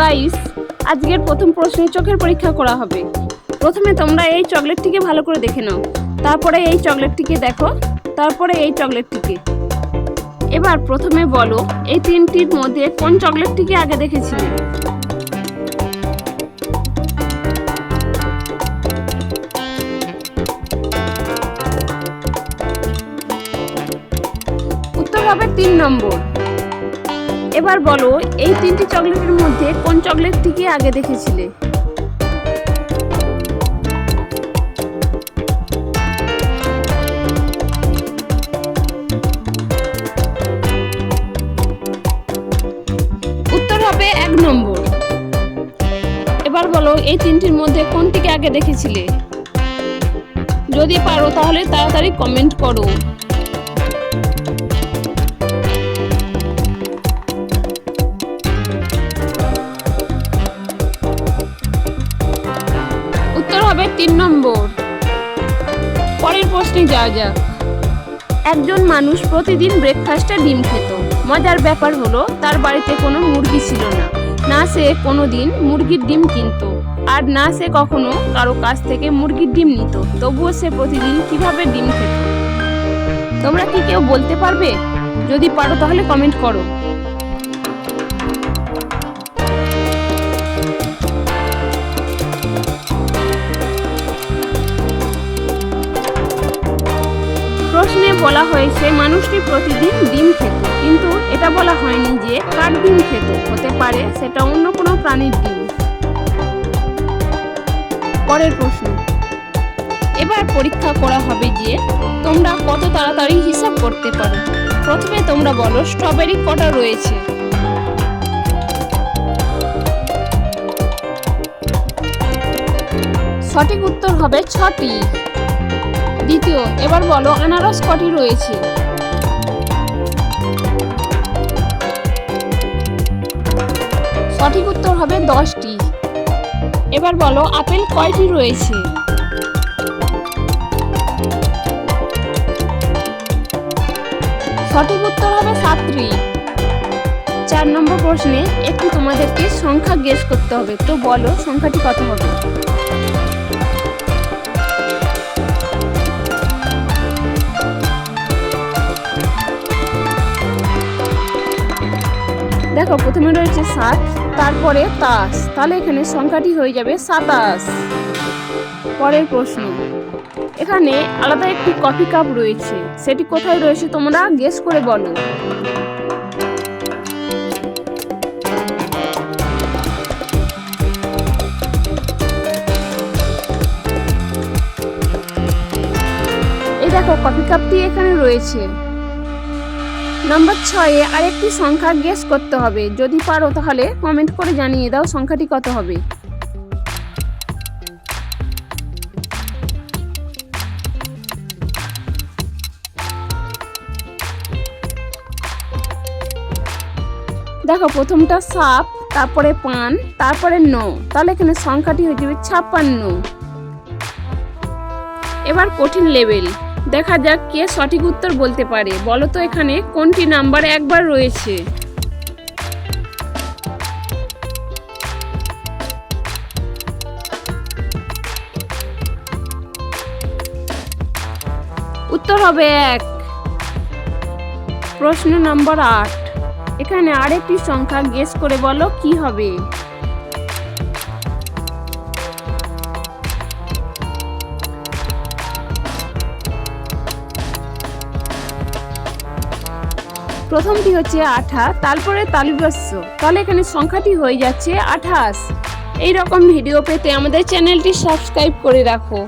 Guys, আজকের প্রথম প্রশ্নে চোখের পরীক্ষা করা হবে। প্রথমে তোমরা এই চকলেটটিকে ভালো করে দেখে নাও। তারপরে এই চকলেটটিকে দেখো, তারপরে এই চকলেটটিকে। এবার প্রথমে বলো, এই তিনটির মধ্যে কোন চকলেটটিকে আগে দেখেছিলে? উত্তর হবে তিন নম্বর। এবার বলো, এই তিনটি চকলেটের মধ্যে কোন চকলেটটিকে আগে দেখেছিলে? উত্তর হবে এক নম্বর। এবার বলো, এই তিনটির মধ্যে কোনটিকে আগে দেখেছিলে? যদি পারো তাহলে তাড়াতাড়ি কমেন্ট করো। তিন নম্বর। পরের প্রশ্নে যাওয়া যাক। একজন মানুষ প্রতিদিন ব্রেকফাস্টে ডিম খেত। মজার ব্যাপার হলো, তার বাড়িতে কোনো মুরগি ছিল না। না সে কোনো দিন মুরগির ডিম কিনতো, আর না সে কখনো কারও কাছ থেকে মুরগির ডিম নিত। তবুও সে প্রতিদিন কীভাবে ডিম খেত? তোমরা কি কেউ বলতে পারবে? যদি পারো তাহলে কমেন্ট করো। বলা হয়েছে, মানুষটি প্রতিদিন ডিম খেত। কিন্তু এটা বলা হয়নি যে কার ডিম খেত। হতে পারে সেটা অন্য কোনো প্রাণীর ডিম। পরের প্রশ্ন। এবার পরীক্ষা করা হবে যে তোমরা কত তাড়াতাড়ি হিসাব করতে পারো। প্রথমে তোমরা বলো, স্ট্রবেরি কটা রয়েছে? সঠিক উত্তর হবে ছটি। দ্বিতীয়, এবার বলো আনারস কটি রয়েছে? সঠিক উত্তর হবে দশটি। এবার বলো আপেল কয়টি রয়েছে? সঠিক উত্তর হবে সাতটি। চার নম্বর প্রশ্নে একটু তোমাদেরকে সংখ্যা গেস করতে হবে, তো বলো সংখ্যাটি কত হবে? দেখো, প্রথমে রয়েছে সাত, তারপরে তাস তাহলে এখানে সংখ্যাটি হয়ে যাবে সাতাশ। পরের প্রশ্ন। এখানে আলাদা একটি কফি কাপ রয়েছে। সেটি কোথায় রয়েছে তোমরা গেস করে বলো। এই দেখো, কফি কাপটি এখানে রয়েছে। নাম্বার ছয়ে আরেকটি সংখ্যা গেস করতে হবে। যদি পারো তাহলে কমেন্ট করে জানিয়ে দাও সংখ্যাটি কত হবে। দেখো, প্রথমটা সাপ, তারপরে পান, তারপরে ন। তাহলে এখানে সংখ্যাটি হয়ে যাবে ছাপ্পান্ন। এবার কঠিন লেভেল দেখা যাক কে সঠিক উত্তর বলতে পারে। বলো তো এখানে কোনটি নাম্বার একবার রয়েছে? উত্তর হবে এক। প্রশ্ন নম্বর আট। এখানে আরেকটি সংখ্যা গেস করে বলো কি হবে। প্রথমটি হচ্ছে আঠা, তারপরে তালিবাস্য তাহলে এখানে সংখ্যাটি হয়ে যাচ্ছে আঠাশ। এইরকম ভিডিও পেতে আমাদের চ্যানেলটি সাবস্ক্রাইব করে রাখো।